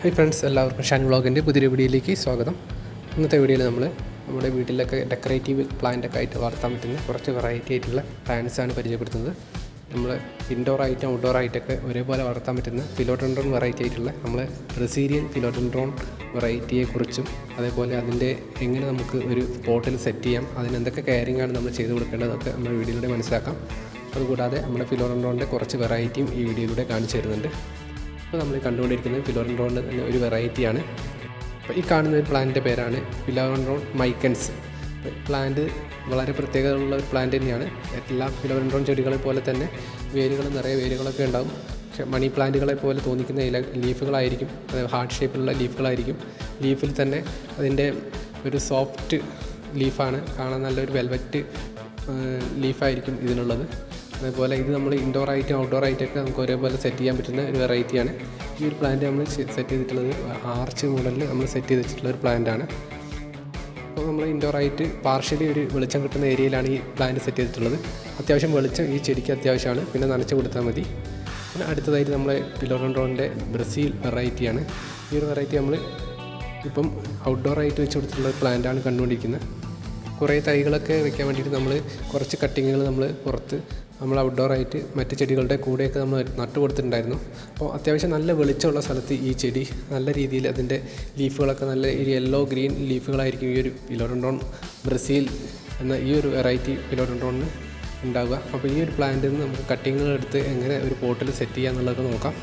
Hi friends എല്ലാവർക്കും ഷാൻ വ്ളോഗിന്റെ പുതിയൊരു വീഡിയോയിലേക്ക് സ്വാഗതം. ഇന്നത്തെ വീഡിയോയിൽ നമ്മൾ നമ്മുടെ വീട്ടിലൊക്കെ ഡെക്കറേറ്റീവ് പ്ലാന്റൊക്കെ ആയിട്ട് വളർത്താൻ പറ്റുന്ന കുറച്ച് വെറൈറ്റി ആയിട്ടുള്ള പ്ലാന്റ്സാണ് പരിചയപ്പെടുത്തുന്നത്. നമ്മൾ ഇൻഡോർ ആയിട്ടും ഔട്ട്ഡോർ ആയിട്ടൊക്കെ ഒരേപോലെ വളർത്താൻ പറ്റുന്ന ഫിലോഡൻഡ്രോൺ വെറൈറ്റി ആയിട്ടുള്ള നമ്മൾ ബ്രസീലിയൻ ഫിലോഡൻഡ്രോൺ വെറൈറ്റിയെക്കുറിച്ചും അതേപോലെ അതിന്റെ എങ്ങനെ നമുക്ക് ഒരു പോട്ടിൽ സെറ്റ് ചെയ്യാം അതിനെന്തൊക്കെ കെയറിംഗ് ആണ് നമ്മൾ ചെയ്ത് കൊടുക്കേണ്ടതൊക്കെ നമ്മൾ വീഡിയോയിലൂടെ മനസ്സിലാക്കാം. അതുകൂടാതെ നമ്മുടെ ഫിലോഡൻഡ്രോണിന്റെ കുറച്ച് വെറൈറ്റിയും ഈ വീഡിയോയിലൂടെ കാണിച്ചു തരുന്നുണ്ട്. ഇപ്പോൾ നമ്മൾ കണ്ടുകൊണ്ടിരിക്കുന്നത് ഫിലോറൻഡ്രോണിന്റെ തന്നെ ഒരു വെറൈറ്റിയാണ് അപ്പോൾ ഈ കാണുന്ന ഒരു പ്ലാന്റിന്റെ പേരാണ് ഫിലോറൻഡ്രോൺ മൈക്കൻസ് പ്ലാന്റ് വളരെ പ്രത്യേകതയുള്ള ഒരു പ്ലാന്റ് തന്നെയാണ്. എല്ലാ ഫിലോറൻഡ്രോൺ ചെടികളെ പോലെ തന്നെ വേരുകൾ നിറയെ വേരുകളൊക്കെ ഉണ്ടാകും പക്ഷെ മണി പ്ലാന്റുകളെ പോലെ തോന്നിക്കുന്ന ഇല ലീഫുകളായിരിക്കും. ഹാർട്ട് ഷേപ്പിലുള്ള ലീഫുകളായിരിക്കും. ലീഫിൽ തന്നെ അതിന്റെ ഒരു സോഫ്റ്റ് ലീഫാണ് കാണാൻ നല്ലൊരു വെൽവെറ്റ് ലീഫായിരിക്കും ഇതിനുള്ളത്. അതേപോലെ ഇത് നമ്മൾ ഇൻഡോർ ആയിട്ടും ഔട്ട്ഡോർ ആയിട്ടൊക്കെ നമുക്ക് ഒരേപോലെ സെറ്റ് ചെയ്യാൻ പറ്റുന്ന ഒരു വെറൈറ്റിയാണ് ഈ ഒരു പ്ലാന്റ് നമ്മൾ സെറ്റ് ചെയ്തിട്ടുള്ളത് ആർച്ച് മോഡലിൽ നമ്മൾ സെറ്റ് ചെയ്ത് വെച്ചിട്ടുള്ള ഒരു പ്ലാന്റാണ് അപ്പോൾ നമ്മൾ ഇൻഡോർ ആയിട്ട് പാർഷ്യലി ഒരു വെളിച്ചം കിട്ടുന്ന ഏരിയയിലാണ് ഈ പ്ലാന്റ് സെറ്റ് ചെയ്തിട്ടുള്ളത്. അത്യാവശ്യം വെളിച്ചം ഈ ചെടിക്ക് അത്യാവശ്യമാണ്. പിന്നെ നനച്ച് കൊടുത്താൽ മതി. പിന്നെ അടുത്തതായിട്ട് നമ്മൾ പിലോറൻഡ്രോണിന്റെ ബ്രസീൽ വെറൈറ്റിയാണ് ഈ ഒരു വെറൈറ്റി നമ്മൾ ഇപ്പം ഔട്ട്ഡോർ ആയിട്ട് വെച്ച് കൊടുത്തിട്ടുള്ള പ്ലാന്റാണ് കണ്ടുകൊണ്ടിരിക്കുന്നത്. കുറേ തൈകളൊക്കെ വെക്കാൻ വേണ്ടിയിട്ട് നമ്മൾ കുറച്ച് കട്ടിങ്ങുകൾ നമ്മൾ പുറത്ത് നമ്മൾ ഔട്ട്ഡോർ ആയിട്ട് മറ്റ് ചെടികളുടെ കൂടെയൊക്കെ നമ്മൾ നട്ടു കൊടുത്തിട്ടുണ്ടായിരുന്നു. അപ്പോൾ അത്യാവശ്യം നല്ല വെളിച്ചമുള്ള സ്ഥലത്ത് ഈ ചെടി നല്ല രീതിയിൽ അതിന്റെ ലീഫുകളൊക്കെ നല്ല ഒരു യെല്ലോ ഗ്രീൻ ലീഫുകളായിരിക്കും ഈ ഒരു പിലോഡൻഡോൺ ബ്രസീൽ എന്ന ഈ ഒരു വെറൈറ്റി പിലോഡൻഡോണിന് ഉണ്ടാവുക. അപ്പോൾ ഈ ഒരു പ്ലാന്റിൽ നിന്ന് നമുക്ക് കട്ടിങ്ങുകൾ എടുത്ത് എങ്ങനെ ഒരു പോട്ടിൽ സെറ്റ് ചെയ്യുക എന്നുള്ളത് നോക്കാം.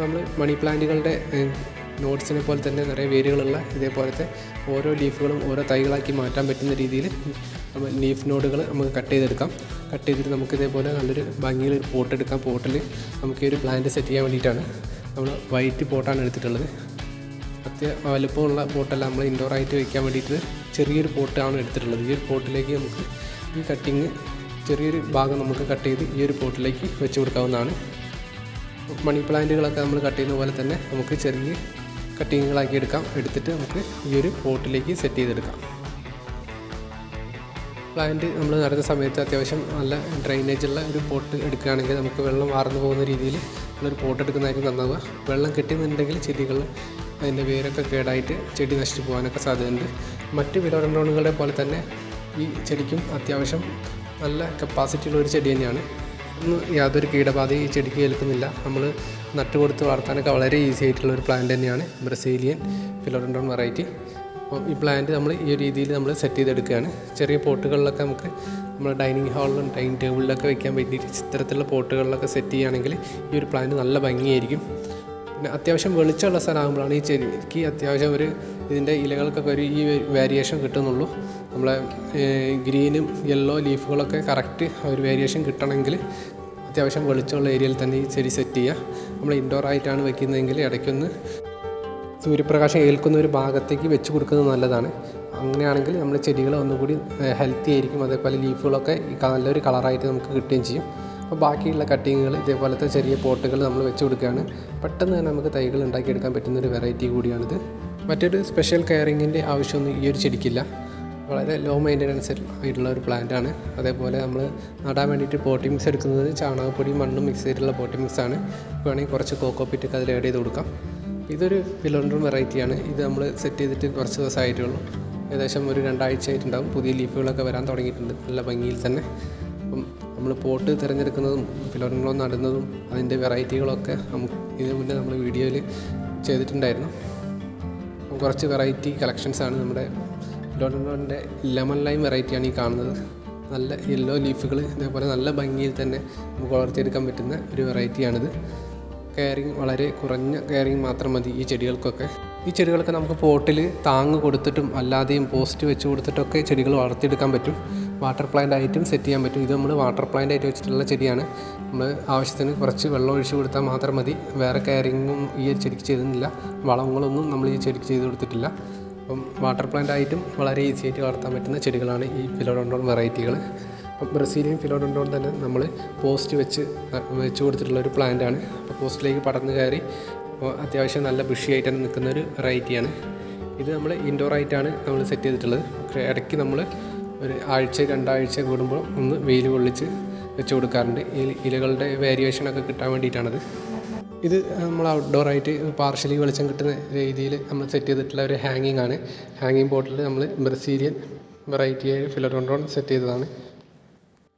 നമ്മൾ മണി പ്ലാന്റുകളുടെ നോട്ട്സിനെ പോലെ തന്നെ നിറയെ വേരുകളുള്ള ഇതേപോലത്തെ ഓരോ ലീഫുകളും ഓരോ തൈകളാക്കി മാറ്റാൻ പറ്റുന്ന രീതിയിൽ ലീഫ് നോഡുകൾ നമുക്ക് കട്ട് ചെയ്തെടുക്കാം. കട്ട് ചെയ്തിട്ട് നമുക്ക് ഇതേപോലെ നല്ലൊരു ഭംഗിയിൽ പോട്ട് എടുക്കാം. പോട്ടിൽ നമുക്ക് ഈ ഒരു പ്ലാന്റ് സെറ്റ് ചെയ്യാൻ വേണ്ടിയിട്ടാണ് നമ്മൾ വൈറ്റ് പോട്ടാണ് എടുത്തിട്ടുള്ളത്. അത്യ വലുപ്പമുള്ള പോട്ടല്ല നമ്മൾ ഇൻഡോർ ആയിട്ട് വയ്ക്കാൻ വേണ്ടിയിട്ട് ചെറിയൊരു പോട്ടാണ് എടുത്തിട്ടുള്ളത്. ഈ ഒരു പോട്ടിലേക്ക് നമുക്ക് ഈ കട്ടിങ് ചെറിയൊരു ഭാഗം നമുക്ക് കട്ട് ചെയ്ത് ഈ ഒരു പോട്ടിലേക്ക് വെച്ച് കൊടുക്കാവുന്നതാണ്. മണി പ്ലാന്റുകളൊക്കെ നമ്മൾ കട്ട് ചെയ്യുന്ന പോലെ തന്നെ നമുക്ക് ചെറിയ കട്ടിങ്ങുകളാക്കി എടുക്കാം. എടുത്തിട്ട് നമുക്ക് ഈ ഒരു പോട്ടിലേക്ക് സെറ്റ് ചെയ്തെടുക്കാം. പ്ലാന്റ് നമ്മൾ നടുന്ന സമയത്ത് അത്യാവശ്യം നല്ല ഡ്രൈനേജ് ഉള്ള ഒരു പോട്ട് എടുക്കുകയാണെങ്കിൽ നമുക്ക് വെള്ളം വാർന്നു പോകുന്ന രീതിയിൽ നമ്മളൊരു പോട്ട് എടുക്കുന്നതായിരിക്കും നന്നാവുക. വെള്ളം കിട്ടുന്നുണ്ടെങ്കിൽ ചെടികൾ അതിന്റെ വേരൊക്കെ കേടായിട്ട് ചെടി നശിച്ചു പോകാനൊക്കെ സാധ്യതയുണ്ട്. മറ്റ് വിലോഡൻഡോണുകളെ പോലെ തന്നെ ഈ ചെടിക്കും അത്യാവശ്യം നല്ല കപ്പാസിറ്റിയുള്ള ഒരു ചെടി തന്നെയാണ്. യാതൊരു കീടബാധയും ഈ ചെടിക്ക് ഏൽക്കുന്നില്ല. നമ്മൾ നട്ട് കൊടുത്ത് വളർത്താനൊക്കെ വളരെ ഈസി ആയിട്ടുള്ള ഒരു പ്ലാന്റ് തന്നെയാണ് ബ്രസീലിയൻ ഫിലോറൻഡോൺ വെറൈറ്റി അപ്പോൾ ഈ പ്ലാന്റ് നമ്മൾ ഈ രീതിയിൽ നമ്മൾ സെറ്റ് ചെയ്തെടുക്കുകയാണ്. ചെറിയ പോട്ടുകളിലൊക്കെ നമുക്ക് നമ്മൾ ഡൈനിങ് ഹാളിലും ഡൈനിങ് ടേബിളിലൊക്കെ വെക്കാൻ വേണ്ടിയിട്ട് ഇത്തരത്തിലുള്ള പോട്ടുകളിലൊക്കെ സെറ്റ് ചെയ്യുകയാണെങ്കിൽ ഈ ഒരു പ്ലാന്റ് നല്ല ഭംഗിയായിരിക്കും. പിന്നെ അത്യാവശ്യം വെളിച്ചമുള്ള സ്ഥലമാകുമ്പോഴാണ് ഈ ചെടിക്ക് അത്യാവശ്യം ഒരു ഇതിന്റെ ഇലകൾക്കൊക്കെ ഒരു ഈ വേരിയേഷൻ കിട്ടുന്നുള്ളൂ. നമ്മളെ ഗ്രീനും യെല്ലോ ലീഫുകളൊക്കെ കറക്റ്റ് ഒരു വേരിയേഷൻ കിട്ടണമെങ്കിൽ അത്യാവശ്യം വെളിച്ചമുള്ള ഏരിയയിൽ തന്നെ ഈ ചെടി സെറ്റ് ചെയ്യുക. നമ്മൾ ഇൻഡോർ ആയിട്ടാണ് വെക്കുന്നതെങ്കിൽ ഇടയ്ക്കൊന്ന് സൂര്യപ്രകാശം ഏൽക്കുന്ന ഒരു ഭാഗത്തേക്ക് വെച്ച് കൊടുക്കുന്നത് നല്ലതാണ്. അങ്ങനെയാണെങ്കിൽ നമ്മുടെ ചെടികൾ ഒന്നുകൂടി ഹെൽത്തി ആയിരിക്കും. അതേപോലെ ലീഫുകളൊക്കെ നല്ലൊരു കളറായിട്ട് നമുക്ക് കിട്ടുകയും ചെയ്യും. അപ്പോൾ ബാക്കിയുള്ള കട്ടിങ്ങുകൾ ഇതേപോലത്തെ ചെറിയ പോട്ടുകൾ നമ്മൾ വെച്ച് കൊടുക്കുകയാണ്. പെട്ടെന്ന് തന്നെ നമുക്ക് തൈകൾ ഉണ്ടാക്കിയെടുക്കാൻ പറ്റുന്ന ഒരു വെറൈറ്റി കൂടിയാണിത്. മറ്റൊരു സ്പെഷ്യൽ കെയറിങ്ങിന്റെ ആവശ്യമൊന്നും ഈ ഒരു ചെടിക്കില്ല. വളരെ ലോ മെയിന്റനൻസ് ആയിട്ടുള്ള ഒരു പ്ലാന്റ് ആണ്. അതേപോലെ നമ്മൾ നടാൻ വേണ്ടിയിട്ട് പോട്ടി മിക്സ് എടുക്കുന്നത് ചാണകപ്പൊടി മണ്ണും മിക്സ് ചെയ്തിട്ടുള്ള പോട്ടി ആണ്. വേണമെങ്കിൽ കുറച്ച് കോക്കോപ്പിറ്റൊക്കെ അതിൽ ആഡ് ചെയ്ത് കൊടുക്കാം. ഇതൊരു ഫിലോണ്ടർ വെറൈറ്റിയാണ് ഇത് നമ്മൾ സെറ്റ് ചെയ്തിട്ട് കുറച്ച് ദിവസമായിട്ടുള്ളൂ. ഏകദേശം ഒരു രണ്ടാഴ്ച ആയിട്ടുണ്ടാകും പുതിയ ലീഫുകളൊക്കെ വരാൻ തുടങ്ങിയിട്ടുണ്ട്. നല്ല ഭംഗിയിൽ തന്നെ. അപ്പം നമ്മൾ പോട്ട് തിരഞ്ഞെടുക്കുന്നതും ഫിലോണ്ടറോ നടുന്നതും അതിന്റെ വെറൈറ്റികളൊക്കെ നമുക്ക് ഇതിനു മുന്നേ നമ്മൾ വീഡിയോയിൽ ചെയ്തിട്ടുണ്ടായിരുന്നു. കുറച്ച് വെറൈറ്റി കളക്ഷൻസാണ് നമ്മുടെ ഫിലോണ്ടറിന്റെ ലെമൺ ലൈം വെറൈറ്റിയാണ് ഈ കാണുന്നത്. നല്ല യെല്ലോ ലീഫുകൾ ഇതേപോലെ നല്ല ഭംഗിയിൽ തന്നെ നമുക്ക് വളർത്തിയെടുക്കാൻ പറ്റുന്ന ഒരു വെറൈറ്റിയാണിത്. കെയറിങ് വളരെ കുറഞ്ഞ കെയറിങ് മാത്രം മതി ഈ ചെടികൾക്കൊക്കെ. ഈ ചെടികളൊക്കെ നമുക്ക് പോട്ടിൽ താങ്ങ് കൊടുത്തിട്ടും അല്ലാതെയും പോസ്റ്റ് വെച്ച് കൊടുത്തിട്ടൊക്കെ ചെടികൾ വളർത്തിയെടുക്കാൻ പറ്റും. വാട്ടർ പ്ലാന്റ് ആയിട്ടും സെറ്റ് ചെയ്യാൻ പറ്റും. ഇത് നമ്മൾ വാട്ടർ പ്ലാന്റ് ആയിട്ട് വെച്ചിട്ടുള്ള ചെടിയാണ്. നമ്മൾ ആവശ്യത്തിന് കുറച്ച് വെള്ളം ഒഴിച്ച് കൊടുത്താൽ മാത്രം മതി. വേറെ കെയറിങ്ങും ഈ ചെടിക്ക് ചെയ്തിട്ടില്ല. വളങ്ങളൊന്നും നമ്മൾ ഈ ചെടിക്ക് ചെയ്ത് കൊടുത്തിട്ടില്ല. അപ്പം വാട്ടർ പ്ലാന്റ് ആയിട്ടും വളരെ ഈസി ആയിട്ട് വളർത്താൻ പറ്റുന്ന ചെടികളാണ് ഈ ഫിലോഡോണ്ടോൺ വെറൈറ്റികൾ. അപ്പം ബ്രസീലിയൻ ഫിലോഡോണ്ടോൺ തന്നെ നമ്മൾ പോസ്റ്റ് വെച്ച് വെച്ച് കൊടുത്തിട്ടുള്ള ഒരു പ്ലാന്റ് ആണ് അപ്പോൾ പോസ്റ്റിലേക്ക് പടർന്ന് കയറി അത്യാവശ്യം നല്ല ബുഷിയായിട്ട് തന്നെ നിൽക്കുന്ന ഒരു വെറൈറ്റിയാണ്. ഇത് നമ്മൾ ഇൻഡോർ ആയിട്ടാണ് നമ്മൾ സെറ്റ് ചെയ്തിട്ടുള്ളത്. ഇടയ്ക്ക് നമ്മൾ ഒരു ആഴ്ച രണ്ടാഴ്ച കൂടുമ്പോൾ ഒന്ന് വെയിൽ കൊള്ളിച്ച് വെച്ച് കൊടുക്കാറുണ്ട്. ഇലകളുടെ വേരിയേഷനൊക്കെ കിട്ടാൻ വേണ്ടിയിട്ടാണത്. ഇത് നമ്മൾ ഔട്ട്ഡോർ ആയിട്ട് പാർഷ്യലി വെളിച്ചം കിട്ടുന്ന രീതിയിൽ നമ്മൾ സെറ്റ് ചെയ്തിട്ടുള്ള ഒരു ഹാങ്ങിങ് ആണ്. ഹാങ്ങിങ് ബോട്ടിൽ നമ്മൾ ബ്രസീലിയൻ വെറൈറ്റി ഫിലഡോൺഡ്രോൺ സെറ്റ് ചെയ്തതാണ്.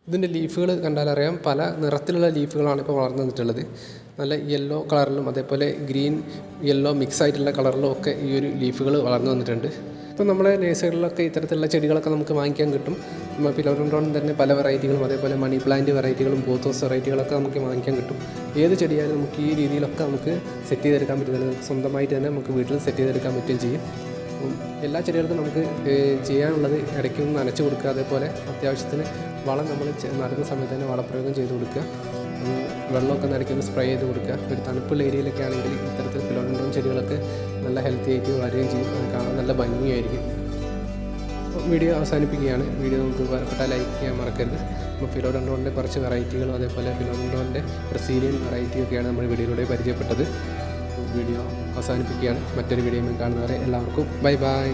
ഇതിന്റെ ലീഫുകൾ കണ്ടാലറിയാം. പല നിറത്തിലുള്ള ലീഫുകളാണ് ഇപ്പോൾ വളർന്നു വന്നിട്ടുള്ളത്. നല്ല യെല്ലോ കളറിലും അതേപോലെ ഗ്രീൻ യെല്ലോ മിക്സ് ആയിട്ടുള്ള കളറിലും ഒക്കെ ഈ ഒരു ലീഫുകൾ വളർന്നു വന്നിട്ടുണ്ട്. ഇപ്പോൾ നമ്മളെ നേഴ്സറികളിലൊക്കെ ഇത്തരത്തിലുള്ള ചെടികളൊക്കെ നമുക്ക് വാങ്ങിക്കാൻ കിട്ടും. നമ്മൾ ഫിലോഡോൺ തന്നെ പല വെറൈറ്റികളും അതേപോലെ മണി പ്ലാന്റ് വെറൈറ്റികളും ബോത്തോസ് വെറൈറ്റികളൊക്കെ നമുക്ക് വാങ്ങിക്കാൻ കിട്ടും. ഏത് ചെടിയായാലും നമുക്ക് ഈ രീതിയിലൊക്കെ നമുക്ക് സെറ്റ് ചെയ്തെടുക്കാൻ പറ്റുന്നത് സ്വന്തമായിട്ട് തന്നെ നമുക്ക് വീട്ടിൽ സെറ്റ് ചെയ്തെടുക്കാൻ പറ്റുകയും ചെയ്യും. എല്ലാ ചെടികൾക്കും നമുക്ക് ചെയ്യാനുള്ളത് ഇടയ്ക്ക് നനച്ച് കൊടുക്കുക. അതേപോലെ അത്യാവശ്യത്തിന് വളം നമ്മൾ നടുന്ന സമയത്ത് തന്നെ വളപ്രയോഗം ചെയ്ത് കൊടുക്കുക. വെള്ളമൊക്കെ നനയ്ക്കുന്ന സ്പ്രേ ചെയ്ത് കൊടുക്കുക. ഒരു തണുപ്പുള്ള ഏരിയയിലൊക്കെ ആണെങ്കിൽ ഇത്തരത്തിൽ ഫിലോഡൻഡ്രോം ചെടികളൊക്കെ നല്ല ഹെൽത്തി ആയിട്ട് വളരുകയും ചെയ്യും. അത് കാണാൻ നല്ല ഭംഗിയായിരിക്കും. വീഡിയോ അവസാനിപ്പിക്കുകയാണ്. വീഡിയോ നമുക്ക് ഉപകാരപ്പെട്ടാൽ ലൈക്ക് ചെയ്യാൻ മറക്കരുത്. അപ്പോൾ ഫിലോഡൻഡ്രോണിന്റെ കുറച്ച് വെറൈറ്റികളും അതേപോലെ ഫിലോഡൻഡ്രോണിന്റെ ബ്രസീലിയൻ വെറൈറ്റിയൊക്കെയാണ് നമ്മൾ വീഡിയോയിലൂടെ പരിചയപ്പെട്ടത്. വീഡിയോ അവസാനിപ്പിക്കുകയാണ്. മറ്റൊരു വീഡിയോയിൽ കാണുന്നവരെ എല്ലാവർക്കും ബൈ ബൈ